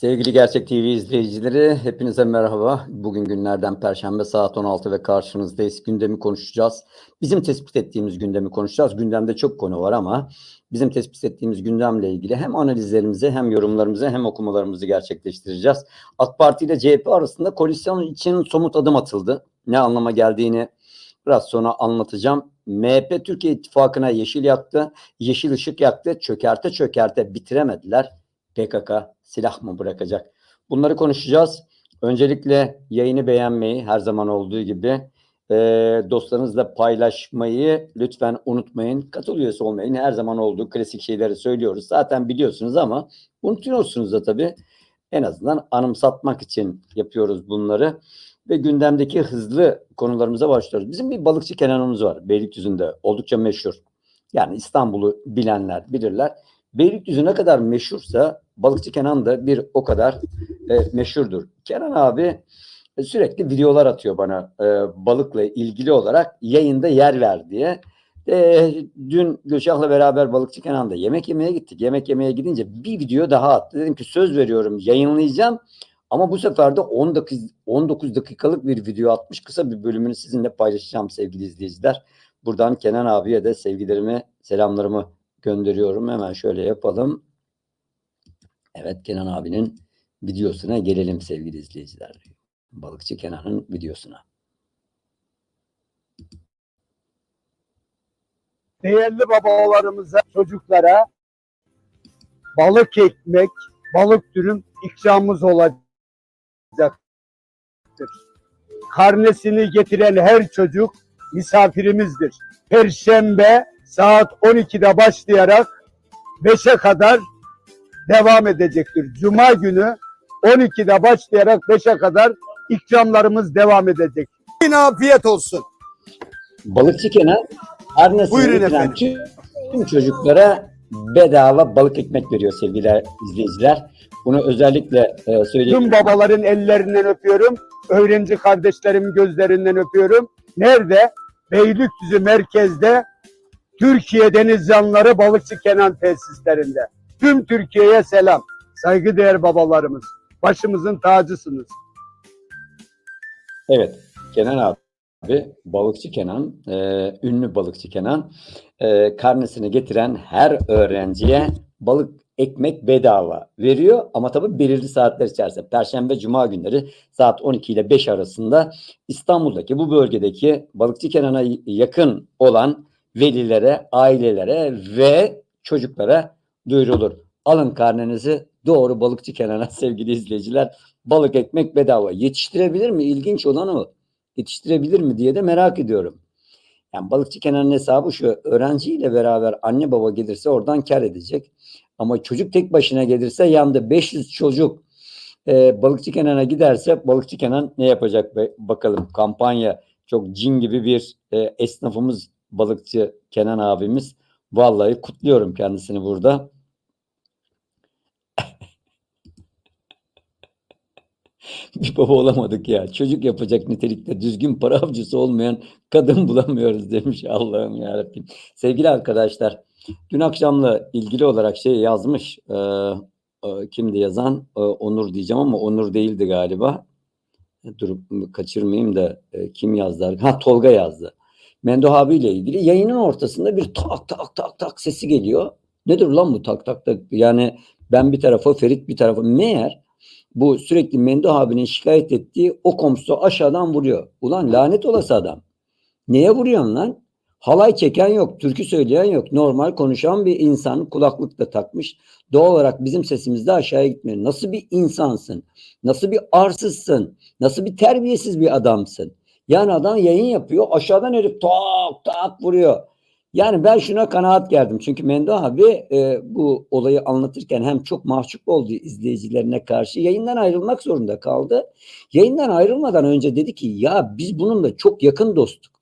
Sevgili Gerçek TV izleyicileri, hepinize merhaba. Bugün günlerden Perşembe saat 16 ve karşınızdayız. Gündemi konuşacağız. Bizim tespit ettiğimiz gündemi konuşacağız. Gündemde çok konu var ama bizim tespit ettiğimiz gündemle ilgili hem analizlerimizi hem yorumlarımızı hem okumalarımızı gerçekleştireceğiz. AK Parti ile CHP arasında koalisyon için somut adım atıldı. Ne anlama geldiğini biraz sonra anlatacağım. MHP Türkiye İttifakı'na yeşil yaktı, yeşil ışık yaktı, çökerte çökerte bitiremediler. PKK silah mı bırakacak? Bunları konuşacağız. Öncelikle yayını beğenmeyi her zaman olduğu gibi e, dostlarınızla paylaşmayı lütfen unutmayın. Katıl üyesi olmayın. Her zaman olduğu klasik şeyleri söylüyoruz. Zaten biliyorsunuz ama unutuyorsunuz da tabii. En azından anımsatmak için yapıyoruz bunları. Ve gündemdeki hızlı konularımıza başlıyoruz. Bizim bir balıkçı Kenan'ımız var Beylikdüzü'nde. Oldukça meşhur. Yani İstanbul'u bilenler bilirler. Beylikdüzü ne kadar meşhursa Balıkçı Kenan da bir o kadar e, meşhurdur. Kenan abi e, sürekli videolar atıyor bana e, balıkla ilgili olarak yayında yer ver diye. E, dün Gülşah'la beraber Balıkçı Kenan'da yemek yemeye gittik. Yemek yemeye gidince bir video daha attı. Dedim ki söz veriyorum yayınlayacağım. Ama bu sefer de 19, 19 dakikalık bir video atmış. Kısa bir bölümünü sizinle paylaşacağım sevgili izleyiciler. Buradan Kenan abiye de sevgilerimi, selamlarımı gönderiyorum. Hemen şöyle yapalım. Evet Kenan abinin videosuna gelelim sevgili izleyiciler. Balıkçı Kenan'ın videosuna. değerli babalarımıza, çocuklara balık ekmek, balık dürüm ikramımız olacaktır. Karnesini getiren her çocuk misafirimizdir. Perşembe saat 12'de başlayarak 5'e kadar devam edecektir. Cuma günü 12'de başlayarak 5'e kadar ikramlarımız devam edecek. Yine afiyet olsun. Balıkçı Kenan karnesini Buyurun getiren efendim. tüm, tüm çocuklara bedava balık ekmek veriyor sevgili izleyiciler. Bunu özellikle e, söyleyeyim. Tüm babaların ellerinden öpüyorum. Öğrenci kardeşlerimin gözlerinden öpüyorum. Nerede? Beylikdüzü merkezde Türkiye Denizcanları Balıkçı Kenan tesislerinde. Tüm Türkiye'ye selam. Saygıdeğer babalarımız. Başımızın tacısınız. Evet, Kenan abi, balıkçı Kenan, e, ünlü balıkçı Kenan, e, karnesini getiren her öğrenciye balık ekmek bedava veriyor ama tabii belirli saatler içerisinde. Perşembe, Cuma günleri saat 12 ile 5 arasında İstanbul'daki bu bölgedeki balıkçı Kenan'a yakın olan velilere, ailelere ve çocuklara duyurulur. Alın karnenizi doğru balıkçı Kenan'a sevgili izleyiciler. Balık ekmek bedava. Yetiştirebilir mi? İlginç olan o. Yetiştirebilir mi diye de merak ediyorum. Yani balıkçı Kenan'ın hesabı şu. Öğrenciyle beraber anne baba gelirse oradan kar edecek. Ama çocuk tek başına gelirse yandı. 500 çocuk e, balıkçı Kenan'a giderse balıkçı Kenan ne yapacak be? bakalım. Kampanya çok cin gibi bir e, esnafımız balıkçı Kenan abimiz. Vallahi kutluyorum kendisini burada. bir baba olamadık ya. Çocuk yapacak nitelikte düzgün para avcısı olmayan kadın bulamıyoruz demiş Allah'ım yarabbim. Sevgili arkadaşlar, dün akşamla ilgili olarak şey yazmış. E, e, kimdi yazan? E, Onur diyeceğim ama Onur değildi galiba. Durup kaçırmayayım da e, kim yazdı? Ha Tolga yazdı. Mendo abiyle ilgili yayının ortasında bir tak tak tak tak sesi geliyor. Nedir lan bu tak tak tak? Yani ben bir tarafa Ferit bir tarafa. Meğer bu sürekli Mendo abinin şikayet ettiği o komşusu aşağıdan vuruyor. Ulan lanet olası adam. Neye vuruyorsun lan? Halay çeken yok, türkü söyleyen yok. Normal konuşan bir insan kulaklık da takmış. Doğal olarak bizim sesimiz de aşağıya gitmiyor. Nasıl bir insansın? Nasıl bir arsızsın? Nasıl bir terbiyesiz bir adamsın? Yani adam yayın yapıyor. Aşağıdan herif tak tak vuruyor. Yani ben şuna kanaat geldim. Çünkü Mendo abi e, bu olayı anlatırken hem çok mahcup oldu izleyicilerine karşı. Yayından ayrılmak zorunda kaldı. Yayından ayrılmadan önce dedi ki ya biz bununla çok yakın dostuk.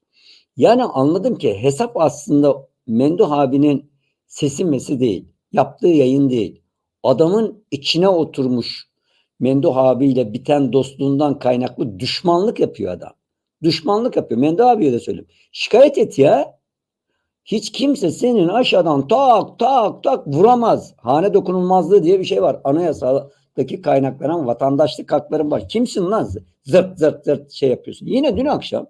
Yani anladım ki hesap aslında Mendo abinin sesi mesi değil. Yaptığı yayın değil. Adamın içine oturmuş Mendo abiyle biten dostluğundan kaynaklı düşmanlık yapıyor adam. Düşmanlık yapıyor. Mendo abiye de söyleyeyim. Şikayet et ya. Hiç kimse senin aşağıdan tak tak tak vuramaz. Hane dokunulmazlığı diye bir şey var. Anayasada Toptaki kaynaklanan vatandaşlık hakların var. Kimsin lan? Zırt zırt zırt şey yapıyorsun. Yine dün akşam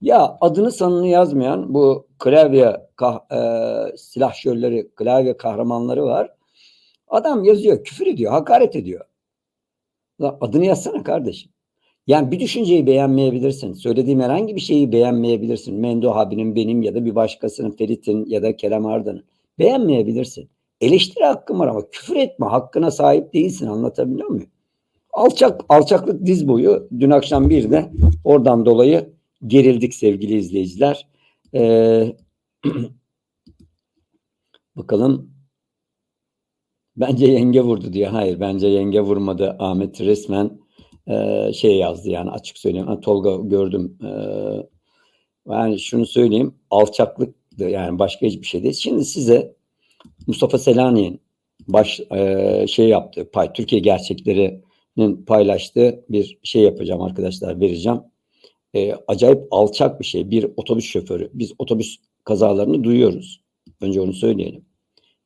ya adını sanını yazmayan bu klavye kah, e, silahşörleri, klavye kahramanları var. Adam yazıyor, küfür ediyor, hakaret ediyor. Lan adını yazsana kardeşim. Yani bir düşünceyi beğenmeyebilirsin. Söylediğim herhangi bir şeyi beğenmeyebilirsin. Mendo abinin, benim ya da bir başkasının, Ferit'in ya da Kerem Arda'nın. Beğenmeyebilirsin. Eleştiri hakkın var ama küfür etme hakkına sahip değilsin. Anlatabiliyor muyum? Alçak, alçaklık diz boyu. Dün akşam bir de oradan dolayı gerildik sevgili izleyiciler. Ee, bakalım. Bence yenge vurdu diyor. Hayır bence yenge vurmadı. Ahmet resmen e, şey yazdı yani açık söyleyeyim. Ha, Tolga gördüm. E, yani şunu söyleyeyim. Alçaklıktı yani başka hiçbir şey değil. Şimdi size Mustafa Selanik'in baş e, şey yaptığı pay Türkiye gerçeklerinin paylaştığı bir şey yapacağım arkadaşlar vereceğim. E, acayip alçak bir şey. Bir otobüs şoförü. Biz otobüs kazalarını duyuyoruz. Önce onu söyleyelim.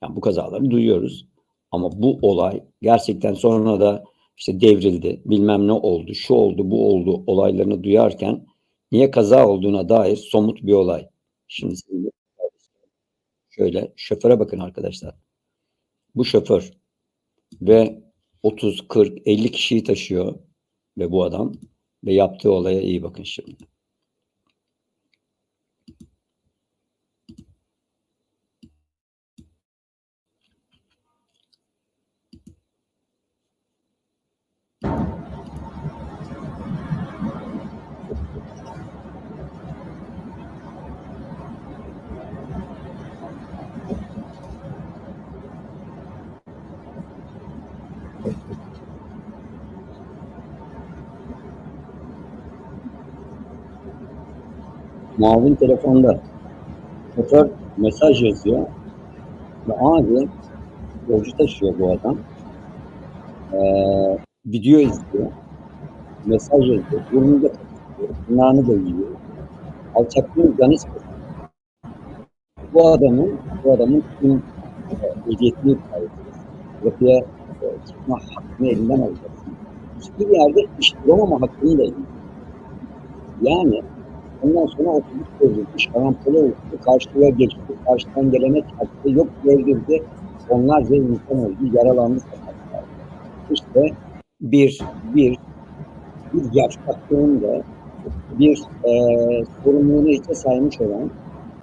Yani bu kazaları duyuyoruz. Ama bu olay gerçekten sonra da işte devrildi, bilmem ne oldu, şu oldu, bu oldu olaylarını duyarken niye kaza olduğuna dair somut bir olay. Şimdi size şöyle şoföre bakın arkadaşlar. Bu şoför ve 30, 40, 50 kişiyi taşıyor ve bu adam ve yaptığı olaya iyi bakın şimdi. Muavin telefonda şoför mesaj yazıyor ve abi yolcu taşıyor bu adam. Ee, video izliyor. Mesaj yazıyor. Burnunu da. Tırnağını da yiyor. Alçaklığın canı. Bu adamın bu adamın tüm e, ehliyetini edeceğiz. Trafiğe e, çıkma hakkını elinden alacaksın. Hiçbir yerde iş bulamama hakkını da elinden Yani Ondan sonra otobüs bozuldu, şarampole oldu, karşıya geçti, karşıdan gelene çarptı, yok devrildi. Onlarca insan öldü, yaralandı sokaklarda. İşte bir, bir, bir yavşaklığın da bir e, sorumluluğunu hiçe saymış olan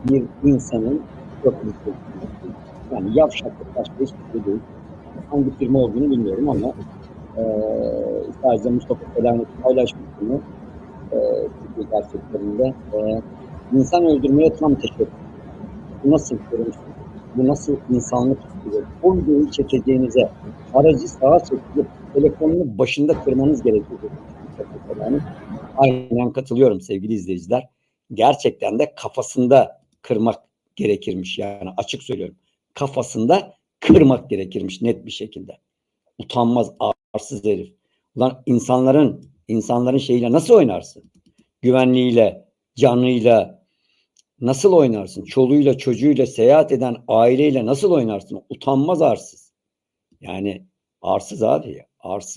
bir insanın köprüsü. Yani yavşaklık başka hiçbir şey değil. Hangi firma olduğunu bilmiyorum ama e, sadece Mustafa Selanik paylaşmış bunu e, Türkiye gerçeklerinde e, insan öldürmeye tam teşebbüs. Bu nasıl görüntü? Bu nasıl insanlık? O videoyu çekeceğinize aracı sağa çekip telefonunu başında kırmanız gerekiyor. Yani aynen katılıyorum sevgili izleyiciler. Gerçekten de kafasında kırmak gerekirmiş yani açık söylüyorum. Kafasında kırmak gerekirmiş net bir şekilde. Utanmaz, arsız herif. Ulan insanların insanların şeyiyle nasıl oynarsın? Güvenliğiyle, canıyla nasıl oynarsın? Çoluğuyla, çocuğuyla, seyahat eden aileyle nasıl oynarsın? Utanmaz arsız. Yani arsız abi ya. Arsız